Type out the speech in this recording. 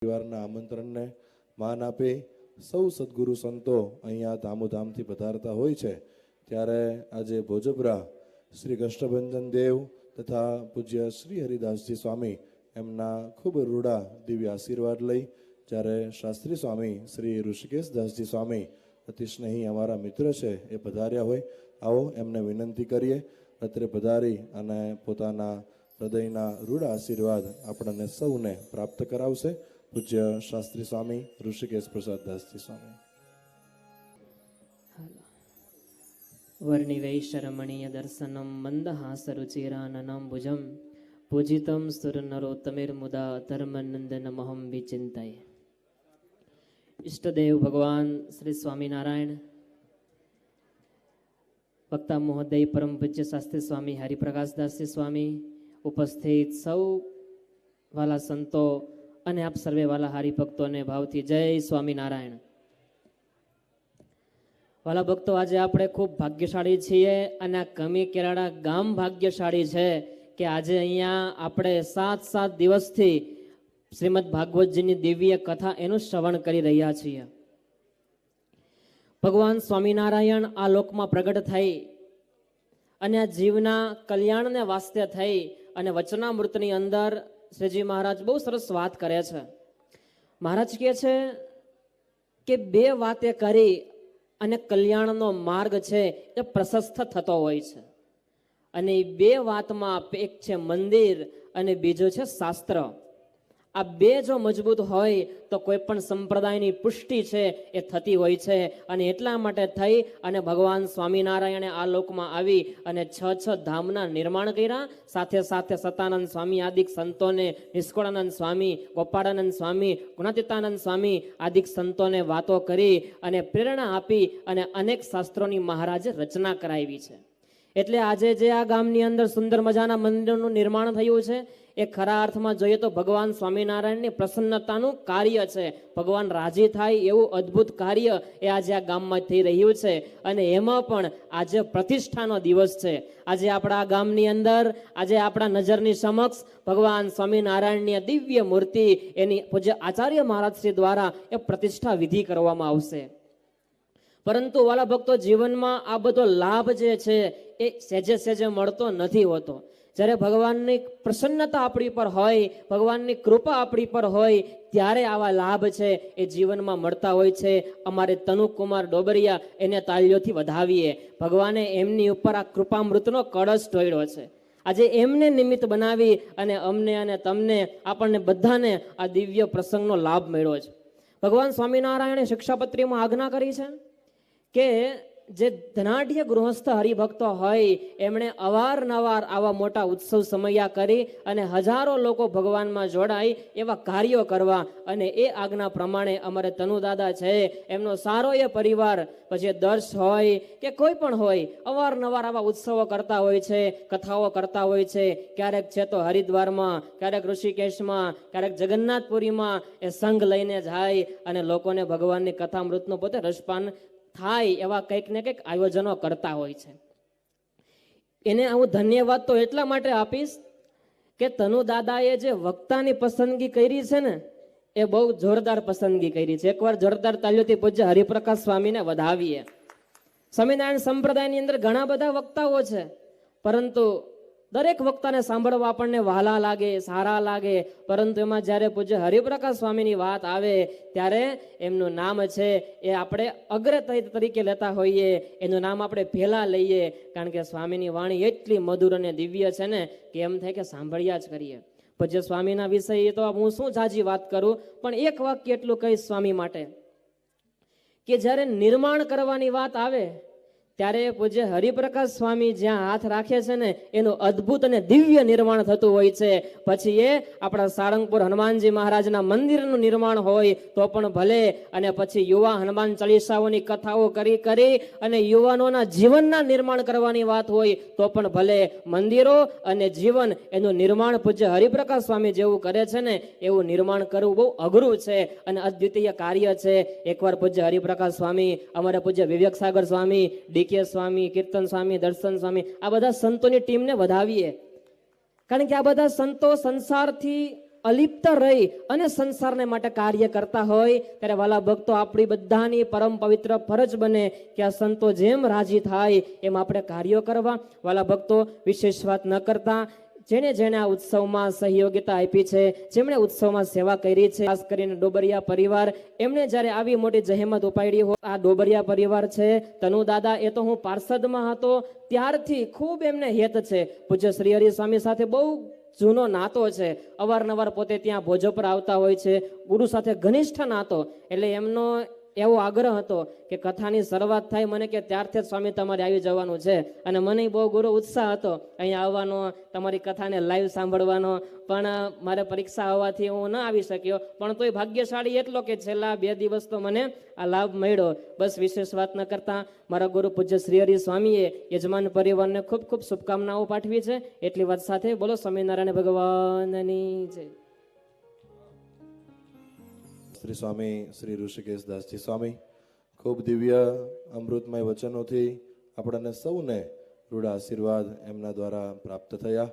પરિવારના આમંત્રણને માન આપી. સૌ સદગુરુ સંતો અહીંયા ધામોધામથી પધારતા હોય છે. ત્યારે આજે ભોજપરા શ્રી કષ્ટભંજન દેવ તથા પૂજ્ય શ્રી હરિદાસજી સ્વામી એમના ખૂબ રૂડા દિવ્ય આશીર્વાદ લઈ જ્યારે શાસ્ત્રી સ્વામી શ્રી ઋષિકેશ દાસજી સ્વામી અતિ સ્નેહી અમારા મિત્ર છે એ પધાર્યા હોય, આવો એમને વિનંતી કરીએ. અત્રે પધારી અને પોતાના હૃદયના રૂઢ આશીર્વાદ આપણને સૌને પ્રાપ્ત કરાવશે. પૂજ્ય શાસ્ત્રી સ્વામી ઋષિકેશ પ્રસાદ દાસજી સ્વામી વર્ણિવૈશરમણીય દર્શનમ મંદહાસરુચિરાનનમ ભુજમ પૂજિતમ સુરનરોત્તમેર્મુદા ધર્મનંદનમહમ વિચિંતય ઇષ્ટદેવ ભગવાન શ્રી સ્વામિનારાયણ વક્તા મહોદય પરમ પૂજ્ય શાસ્ત્રી સ્વામી હરિપ્રકાશદાસજી સ્વામી ઉપસ્થિત સૌ વાલા સંતો અને આપ સર્વે વાલા હરિભક્તોને ભાવથી જય સ્વામિનારાયણ. વાલા ભક્તો, આજે આપણે ખૂબ ભાગ્યશાળી છીએ અને આ કમી કેરાડા ગામ ભાગ્યશાળી છે કે આજે અહીંયા આપણે સાત સાત દિવસથી શ્રીમદ ભાગવતજીની દિવ્ય કથા એનું શ્રવણ કરી રહ્યા છીએ. ભગવાન સ્વામિનારાયણ આ લોકમાં પ્રગટ થઈ અને આ જીવના કલ્યાણને વાસ્તે થઈ અને વચનામૃતની અંદર શ્રીજી મહારાજ બહુ સરસ વાત કરે છે. મહારાજ કહે છે કે બે વાતે કરી અને કલ્યાણનો માર્ગ છે એ પ્રશસ્ત થતો હોય છે. અને એ બે વાતમાં એક છે મંદિર અને બીજો છે શાસ્ત્ર. આ બે જો મજબૂત હોય તો કોઈ પણ સંપ્રદાયની પુષ્ટિ છે એ થતી હોય છે. અને એટલા માટે થઈ અને ભગવાન સ્વામિનારાયણે આ લોકમાં આવી અને છ છ ધામના નિર્માણ કર્યા. સાથે સાથે સતાનંદ સ્વામી, આદિક સંતોને નિષ્કળાનંદ સ્વામી, ગોપાળાનંદ સ્વામી, ગુણાતીતાનંદ સ્વામી આદિક સંતોને વાતો કરી અને પ્રેરણા આપી અને અનેક શાસ્ત્રોની મહારાજે રચના કરાવી છે. એટલે આજે જે આ ગામની અંદર સુંદર મજાના મંદિરનું નિર્માણ થયું છે એ ખરા અર્થમાં જોઈએ તો ભગવાન સ્વામિનારાયણની પ્રસન્નતાનું કાર્ય છે. ભગવાન રાજી થાય એવું અદ્ભુત કાર્ય એ આજે આ ગામમાં થઈ રહ્યું છે અને એમાં પણ આજે પ્રતિષ્ઠાનો દિવસ છે. આજે આપણા ગામની અંદર, આજે આપણા નજરની સમક્ષ ભગવાન સ્વામિનારાયણની દિવ્ય મૂર્તિ એની પૂજ્ય આચાર્ય મહારાજ દ્વારા એ પ્રતિષ્ઠા વિધિ કરવામાં આવશે. પરંતુ વાલા ભક્તો જીવનમાં આ બધો લાભ જે છે એ સહેજે સહેજે મળતો નથી હોતો. જ્યારે ભગવાનની પ્રસન્નતા આપણી પર હોય, ભગવાનની કૃપા આપણી પર હોય, ત્યારે આવા લાભ છે એ જીવનમાં મળતા હોય છે. અમારે તનુકુમાર ડોબરિયા એને તાલીઓથી વધાવીએ. ભગવાને એમની ઉપર આ કૃપામૃતનો કળશ ઢોળ્યો છે. આજે એમને નિમિત્ત બનાવી અને અમને અને તમને આપણને બધાને આ દિવ્ય પ્રસંગનો લાભ મળ્યો છે. ભગવાન સ્વામિનારાયણે શિક્ષાપત્રીમાં આજ્ઞા કરી છે કે જે ધનાઢ્ય ગૃહસ્થ હરિભક્તો હોય, એમણે અવારનવાર આવા મોટા ઉત્સવ સમયા કરી અને હજારો લોકો ભગવાનમાં જોડાય એવા કાર્યો કરવા અને એ આજ્ઞા પ્રમાણે અમારે તનુદાદા છે, એમનો સારો એ પરિવાર પછી દર્શ હોય કે કોઈ પણ હોય, અવારનવાર આવા ઉત્સવો કરતા હોય છે, કથાઓ કરતા હોય છે, ક્યારેક છે તો હરિદ્વારમાં, ક્યારેક ઋષિકેશમાં, ક્યારેક જગન્નાથપુરીમાં એ સંઘ લઈને જાય અને લોકોને ભગવાનની કથામૃતનું પોતે રસપાન થાય એવા કંઈક ને કંઈક આયોજનો કરતા હોય છે. એને હું ધન્યવાદ તો એટલા માટે આપીશ કે તનુ દાદાએ જે વક્તાની પસંદગી કરી છે ને, એ બહુ જોરદાર પસંદગી કરી છે. એકવાર જોરદાર તાલીઓથી પૂજ્ય હરિપ્રકાશ સ્વામીને વધાવીએ. સ્વામિનારાયણ સંપ્રદાયની અંદર ઘણા બધા વક્તાઓ છે, પરંતુ દરેક વક્તાને સાંભળવા આપણને વહાલા લાગે, સારા લાગે. પરંતુ એમાં જ્યારે પૂજ્ય હરિપ્રકાશ સ્વામીની વાત આવે, ત્યારે એમનું નામ છે એ આપણે અગ્ર તરીકે લેતા હોઈએ. એનું નામ આપણે પહેલાં લઈએ. કારણ કે સ્વામીની વાણી એટલી મધુર અને દિવ્ય છે ને કે એમ થાય કે સાંભળ્યા જ કરીએ. પૂજ્ય સ્વામીના વિષય તો હું શું જાજી વાત કરું? પણ એક વાક્ય એટલું કહીશ સ્વામી માટે. કે જ્યારે નિર્માણ કરવાની વાત આવે ત્યારે પૂજ્ય હરિપ્રકાશ સ્વામી જ્યાં હાથ રાખે છે ને, એનું અદ્ભુત અને દિવ્ય નિર્માણ થતું હોય છે. પછી એ આપણા સાળંગપુર હનુમાનજી મહારાજના મંદિરનું નિર્માણ હોય તો પણ ભલે. અને પછી યુવા હનુમાન ચાલીસાઓની કથાઓ કરી કરી અને યુવાનોના જીવનના નિર્માણ કરવાની વાત હોય તો પણ ભલે. મંદિરો અને જીવન એનું નિર્માણ પૂજ્ય હરિપ્રકાશ સ્વામી જેવું કરે છે ને, એવું નિર્માણ કરવું બહુ અઘરું છે અને અદ્વિતીય કાર્ય છે. એકવાર પૂજ્ય હરિપ્રકાશ સ્વામી, અમારા પૂજ્ય વિવેક સાગર સ્વામી, ડી કે સ્વામી, કીર્તન સ્વામી, દર્શન સ્વામી, આ બધા સંતોની ટીમને વધાવીએ. કારણ કે આ બધા સંતો સંસારથી અલિપ્ત રહી અને સંસારને માટે કાર્ય કરતા હોય, ત્યારે વાલા ભક્તો આપણી બધાની પરમ પવિત્ર ફરજ બને કે આ સંતો જેમ રાજી થાય એમ આપણે કાર્યો કરવા. વાલા ભક્તો, વિશેષ વાત ન કરતા. જેણે જેણે આ ઉત્સવમાં સહયોગિતા આપી છે, જેમણે ઉત્સવમાં સેવા કરી છે, ખાસ કરીને ડોબરિયા પરિવાર, એમણે જ્યારે આવી મોટી જહેમત ઉપાડી હોય, આ ડોબરિયા પરિવાર છે તનુ દાદા એ તો હું પાર્ષદમાં હતો, ત્યારથી ખૂબ એમને હેત છે. પૂજ્ય શ્રી હરિ સ્વામી સાથે બહુ જૂનો નાતો છે. અવારનવાર પોતે ત્યાં ભોજો પર આવતા હોય છે, ગુરુ સાથે ઘનિષ્ઠ નાતો, એટલે એમનો એવો આગ્રહ હતો કે કથાની શરૂઆત થાય મને કે ત્યારથી જ સ્વામી તમારે આવી જવાનું છે. અને મને બહુ ગુરુ ઉત્સાહ હતો અહીંયા આવવાનો, તમારી કથાને લાઈવ સાંભળવાનો. પણ મારે પરીક્ષા હોવાથી હું ન આવી શક્યો. પણ તોય ભાગ્યશાળી એટલો કે છેલ્લા બે દિવસ તો મને આ લાભ મળ્યો. બસ વિશેષ વાત ન કરતા મારા ગુરુ પૂજ્ય શ્રી હરિ સ્વામીએ યજમાન પરિવારને ખૂબ ખૂબ શુભકામનાઓ પાઠવી છે. એટલી વાત સાથે બોલો સ્વામિનારાયણ ભગવાનની જય. શ્રી સ્વામી, શ્રી ઋષિકેશ દાસજી સ્વામી, ખૂબ દિવ્ય અમૃતમય વચનોથી આપણને સૌને રૂઢ આશીર્વાદ એમના દ્વારા પ્રાપ્ત થયા.